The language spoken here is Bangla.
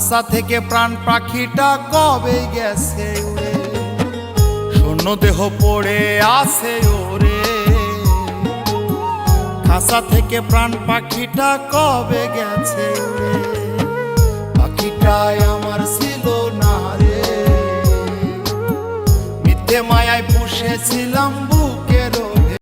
খাসা থেকে প্রাণ পাখিটা কবে গেছে উড়ে শূন্য দেহ পড়ে আছে ওরে। খাসা থেকে প্রাণ পাখিটা কবে গেছে উড়ে পাখিটাই আমার ছিল না রে। মিথ্যে মায়ায় পুষেছিলাম